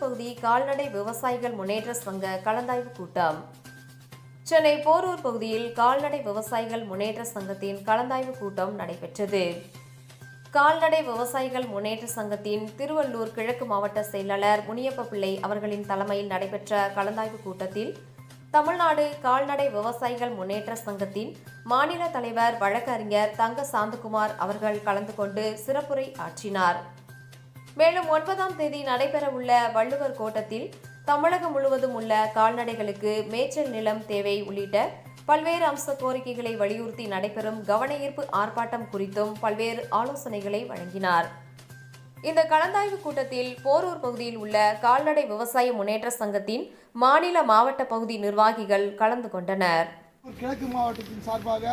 கால்நடை விவசாயிகள் முன்னேற்ற சங்க கலந்தாய்வு கூட்டம். சென்னை போரூர் பகுதியில் கால்நடை விவசாயிகள் முன்னேற்ற சங்கத்தின் கலந்தாய்வு கூட்டம் நடைபெற்றது. கால்நடை விவசாயிகள் முன்னேற்ற சங்கத்தின் திருவள்ளூர் கிழக்கு மாவட்ட செயலாளர் முனியப்ப பிள்ளை அவர்களின் தலைமையில் நடைபெற்ற கலந்தாய்வு கூட்டத்தில் தமிழ்நாடு கால்நடை விவசாயிகள் முன்னேற்ற சங்கத்தின் மாநில தலைவர் வழக்கறிஞர் தங்க சாந்தகுமார் அவர்கள் கலந்து கொண்டு சிறப்புரை ஆற்றினார். மேலும் ஒன்பதாம் தேதி நடைபெறவுள்ள வள்ளுவர் கோட்டத்தில் தமிழகம் முழுவதும் உள்ள கால்நடைகளுக்கு மேய்ச்சல் நிலம் தேவை உள்ளிட்ட பல்வேறு அம்ச கோரிக்கைகளை வலியுறுத்தி நடைபெறும் கவனஈர்ப்பு ஆர்ப்பாட்டம் குறித்தும் பல்வேறு ஆலோசனைகளை வழங்கினார். இந்த கலந்தாய்வு கூட்டத்தில் போரூர் பகுதியில் உள்ள கால்நடை விவசாய முன்னேற்ற சங்கத்தின் மாநில மாவட்ட பகுதி நிர்வாகிகள் கலந்து கொண்டனர். கிழக்கு மாவட்டத்தின் சார்பாக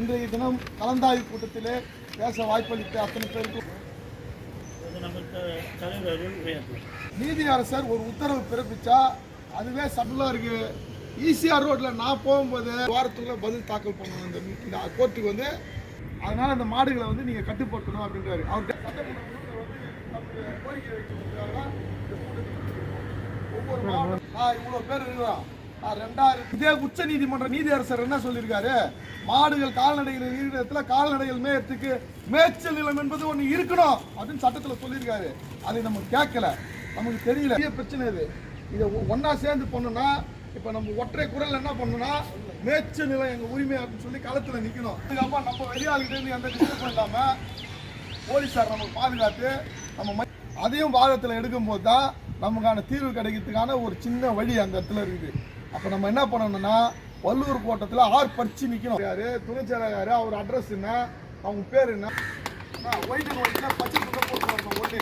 இன்றைய தினம் கலந்தாய்வு கூட்டத்திலே பேச வாய்ப்பளித்த அத்தனை பேருக்கும் அது நமக்கு தலைவர்கள் உயர்வு நீதி அரசர் ஒரு உத்தரவு பிறப்பிச்சா அதுவே சட்டலாக இருக்கு. ஈசிஆர் ரோட்ல நான் போகும்போது வாரத்துக்குள்ள பதில் தாக்கல் பண்ணணும் இந்த இந்த கோர்ட்டுக்கு வந்து. அதனால அந்த மாடுகளை வந்து நீங்க கட்டுப்படுத்தணும் அப்படின்றாரு. அவர் வந்து நமக்கு கோரிக்கை வச்சு ஒவ்வொரு மாவட்டம் இவ்வளவு பேர் இருக்கிறான் ரெண்டாயிரம். இதே உச்ச நீதிமன்ற நீதியரசர் என்ன சொல்லியிருக்காரு? மாடுகள் கால்நடைகள் இருக்கிற கால்நடைகள் மேயத்துக்கு மேய்ச்சல் நிலம் என்பது ஒன்று இருக்கணும் அப்படின்னு சட்டத்தில் சொல்லியிருக்காரு. அதை நம்ம கேட்கல. நமக்கு தெரியல. பெரிய பிரச்சனை இது. இதை ஒன்றா சேர்ந்து பண்ணோம்னா இப்போ நம்ம ஒற்றை குரல் என்ன பண்ணணும்னா மேய்ச்சல் நிலம் எங்கள் உரிமை அப்படின்னு சொல்லி களத்தில் நிற்கணும் அதுக்கப்புறம் நம்ம வெளியாளுகிட்டே இருந்து எந்த டிஸ்டர்ப் இல்லாமல் போலீஸார் நமக்கு பாதுகாத்து நம்ம அதையும் வாதத்தில் எடுக்கும்போது தான் நமக்கான தீர்வு கிடைக்கிறதுக்கான ஒரு சின்ன வழி அந்த இடத்துல இருக்குது. அப்போ நம்ம என்ன பண்ணணும்னா வள்ளூர் கோட்டத்தில் ஆர் பறிச்சு நிற்கணும் யார்? துணை அவர் அட்ரஸ் என்ன? அவங்க பேர் என்ன? ஒயிட் அண்ட் ஒயிட்னா பச்சை துணை போட்டு வரணும் ஒன்று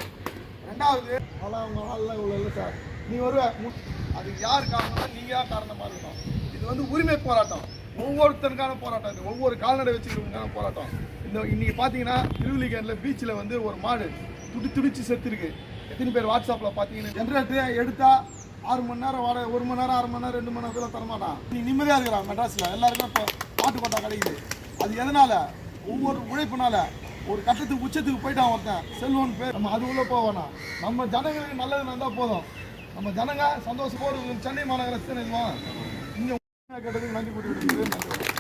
ரெண்டாவது அதெல்லாம் அவங்க ஆள்லாம் இவ்வளோ இல்லை சார். நீ வருவ மு- அதுக்கு யார் காரணம்னா நீங்கள் தான் காரணமாக இருக்கணும். இது வந்து உரிமை போராட்டம். ஒவ்வொருத்தருக்கான போராட்டம் இது. ஒவ்வொரு கால்நடை வச்சுக்கிறவங்களுக்கான போராட்டம். இந்த இன்றைக்கி பார்த்தீங்கன்னா திருவள்ளிகேரில் பீச்சில் வந்து ஒரு மாடு துடி துடிச்சு செத்துருக்கு. எத்தனை பேர் வாட்ஸ்அப்பில் பார்த்தீங்கன்னா ஜென்ரேட்டர் எடுத்தால் ஆறு மணி நேரம் வாடகை ஒரு மணி நேரம் ஆறு மணி நேரம் ரெண்டு மணி நேரத்தில் தரமாட்டான் நீ நிம்மதியாக இருக்கிறான் மெட்ராஸில். எல்லாருமே இப்போ பாட்டு கொட்டா கிடைக்குது. அது எதனால்? ஒவ்வொரு உழைப்புனால. ஒரு கட்டத்துக்கு உச்சத்துக்கு போயிட்டான் ஒருத்தன். செல்வன் பேர். நம்ம அது உள்ளே போவானா நம்ம ஜனங்களுக்கு நல்லது நடந்தால் போதும். நம்ம ஜனங்க சந்தோஷமாக ஒரு சென்னை மாநகரத்து இங்கே கேட்டதுக்கு நன்றி கூட்டி விடுகிறது நன்றி.